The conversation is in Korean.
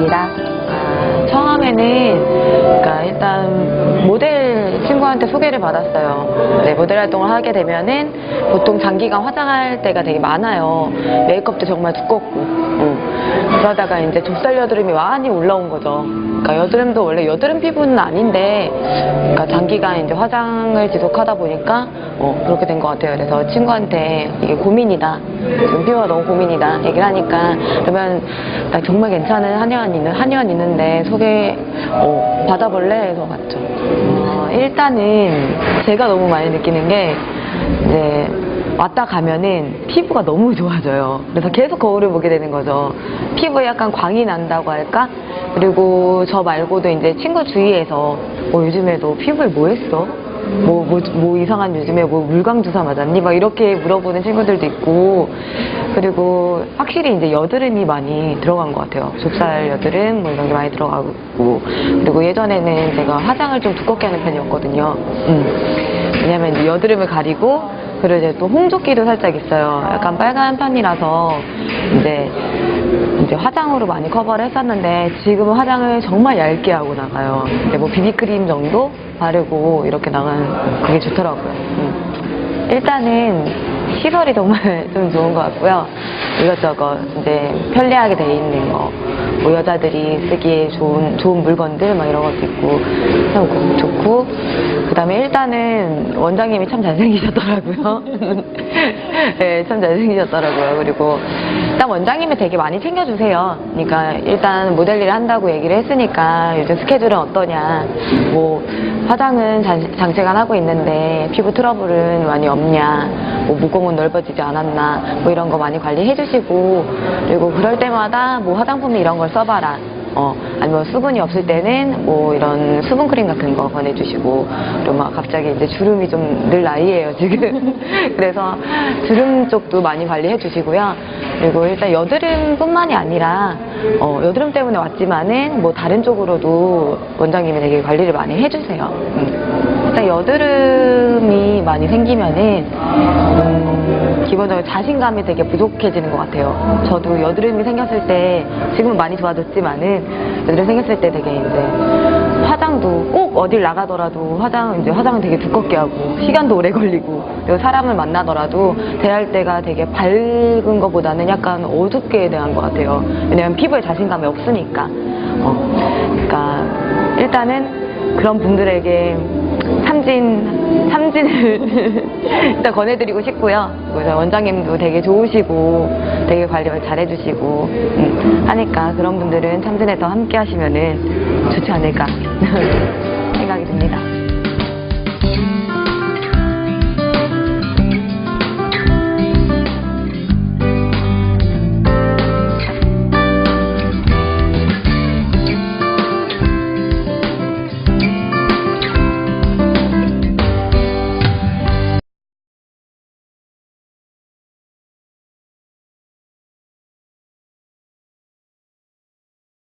你的。 때는 그러니까 일단 모델 친구한테 소개를 받았어요. 네, 모델 활동을 하게 되면은 보통 장기간 화장할 때가 되게 많아요. 메이크업도 정말 두껍고. 음. 그러다가 이제 좁쌀 여드름이 많이 올라온 거죠. 그러니까 여드름도 원래 여드름 피부는 아닌데, 그러니까 장기간 이제 화장을 지속하다 보니까 어, 그렇게 된 것 같아요. 그래서 친구한테 이게 고민이다. 지금 피부가 너무 고민이다. 얘기를 하니까 그러면 나 정말 괜찮은 한의원 있는 한의원 있는데 소개 어, 받아볼래? 해서 갔죠. 어, 일단은 제가 너무 많이 느끼는 게 이제 왔다 가면은 피부가 너무 좋아져요. 그래서 계속 거울을 보게 되는 거죠. 피부에 약간 광이 난다고 할까? 그리고 저 말고도 이제 친구 주위에서 뭐 요즘에 너 피부에 뭐 했어? 뭐, 뭐, 뭐 이상한 요즘에 뭐 물광 주사 맞았니? 막 이렇게 물어보는 친구들도 있고, 그리고 확실히 이제 여드름이 많이 들어간 것 같아요. 좁쌀 여드름 뭐 이런 게 많이 들어가고, 그리고 예전에는 제가 화장을 좀 두껍게 하는 편이었거든요. 음. 왜냐면 여드름을 가리고, 그리고 이제 또 홍조기도 살짝 있어요. 약간 빨간 편이라서 이제 이제 화장으로 많이 커버를 했었는데 지금은 화장을 정말 얇게 하고 나가요. 이제 뭐 비비크림 정도 바르고 이렇게 나가는 그게 좋더라고요. 음. 일단은 시설이 정말 좀 좋은 것 같고요. 이것저것 이제 편리하게 돼 있는 거. 뭐 여자들이 쓰기에 좋은 좋은 물건들 막 이런 것도 있고 참 좋고 그다음에 일단은 원장님이 참 잘생기셨더라고요. 네, 참 잘생기셨더라고요. 그리고 일단 원장님이 되게 많이 챙겨주세요. 그러니까 일단 모델 일을 한다고 얘기를 했으니까 요즘 스케줄은 어떠냐, 뭐 화장은 장, 장시간 하고 있는데 피부 트러블은 많이 없냐, 뭐 모공은 넓어지지 않았나, 뭐 이런 거 많이 관리해 주시고 그리고 그럴 때마다 뭐 화장품 이런 걸 써봐라. 어, 아니면 수분이 없을 때는 뭐 이런 수분 크림 같은 거 권해주시고 그리고 막 갑자기 이제 주름이 좀 늘 나이에요 지금 그래서 주름 쪽도 많이 관리해 주시고요 그리고 일단 여드름뿐만이 아니라 어, 여드름 때문에 왔지만은 뭐 다른 쪽으로도 원장님이 되게 관리를 많이 해주세요 음. 일단 여드름이 많이 생기면은 음, 기본적으로 자신감이 되게 부족해지는 것 같아요. 저도 여드름이 생겼을 때 지금은 많이 좋아졌지만은 여드름 생겼을 때 되게 이제 화장도 꼭 어딜 나가더라도 화장 이제 화장은 되게 두껍게 하고 시간도 오래 걸리고 그리고 사람을 만나더라도 대할 때가 되게 밝은 것보다는 약간 어둡게 대한 것 같아요. 왜냐면 피부에 자신감이 없으니까. 어, 그러니까 일단은 그런 분들에게 참진, 참진을 일단 권해드리고 싶고요. 원장님도 되게 좋으시고 되게 관리를 잘해주시고 음, 하니까 그런 분들은 참진에서 함께 하시면은 좋지 않을까 생각이 듭니다.